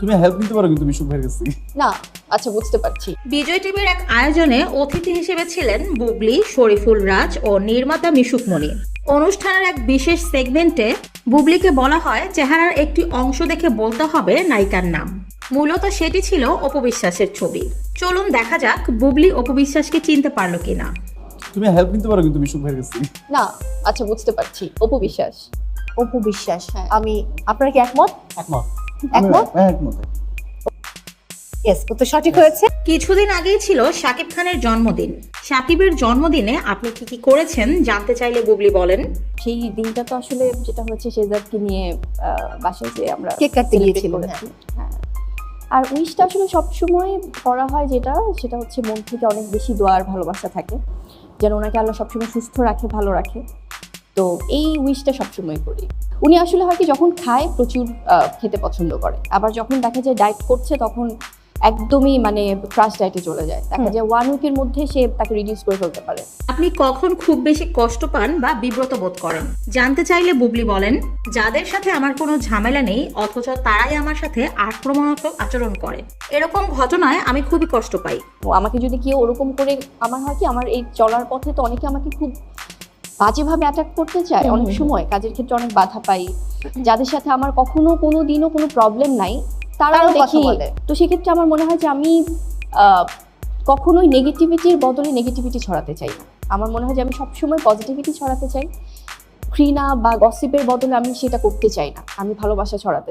তুমি হেল্প নিতে পারো কিন্তু মিশুক ভাইয়ের কাছ না আচ্ছা বুঝতে পারছি। বিজয় টিভির এক আয়োজনে অতিথি হিসেবে ছিলেন বুবলি শরীফুল রাজ ও নির্মাতা মিশুকমণি অনুষ্ঠানের এক বিশেষ সেগমেন্টে বুবলিকে বলা হয় চেহারার একটি অংশ দেখে বলতে হবে নায়িকার নাম। মূলত সেটি ছিল অপবিশ্বাসের ছবি। চলুন দেখা যাক বুবলি অপবিশ্বাসকে চিনতে পারল কিনা। তুমি হেল্প নিতে পারো কিন্তু মিশুক ভাইয়ের কাছ না আচ্ছা বুঝতে পারছি। অপু বিশ্বাস অপু বিশ্বাস হ্যাঁ। আমি আপনার কি একমত? একমত। একমত? হ্যাঁ একমত। ইয়েস উত্তর সঠিক হয়েছে। কিছুদিন আগেই ছিল শাকিব খানের জন্মদিন। শাকিবের জন্মদিনে আপনি কি কি করেছেন জানতে চাইলে বুবলি বলেন। সেই দিনটা তো আসলে যেটা হয়েছে শেজাদকে নিয়ে আহ, বাসায় যে আমরা কেক কাটতে গিয়েছিলেন, হ্যাঁ। আর উইশটা আসলে সবসময় করা হয় যেটা সেটা হচ্ছে মন থেকে অনেক বেশি দোয়ার ভালোবাসা থাকে। যেন ওনাকে আল্লাহ সবসময় সুস্থ রাখে ভালো রাখে। তো এই উইশটা সবসময় করি। উনি আসলে হয় কি যখন খায় প্রচুর খেতে পছন্দ করে। আবার যখন দেখা যায় ডায়েট করছে তখন একদমই মানে ক্রাশ ডায়েটে চলে যায়। দেখা যায় ওয়ান উইকের মধ্যে সে তাকে রিডিউস করে ফেলতে পারে। আপনি কখন খুব বেশি কষ্ট পান বা বিব্রত বোধ করেন? জানতে চাইলে বুবলি বলেন যাদের সাথে আমার কোনো ঝামেলা নেই অথচ তারাই আমার সাথে আক্রমণাত্মক আচরণ করে। এরকম ঘটনায় আমি খুবই কষ্ট পাই। ও আমাকে যদি কেউ ওরকম করে আমার হয় কি আমার এই চলার পথে তো অনেকে আমাকে খুব বাজেভাবে অ্যাটাক করতে চাই অনেক সময় কাজের ক্ষেত্রে অনেক বাধা পাই। যাদের সাথে আমার কখনো কোনো দিনও কোনো প্রবলেম নাই তারাও দেখি। তো সেক্ষেত্রে আমার মনে হয় যে আমি আহ, কখনোই নেগেটিভিটির বদলে নেগেটিভিটি ছড়াতে চাই না। আমার মনে হয় যে আমি সবসময় পজিটিভিটি ছড়াতে চাই। ঘৃণা বা গসিপের বদলে আমি সেটা করতে চাই না। আমি ভালোবাসা ছড়াতে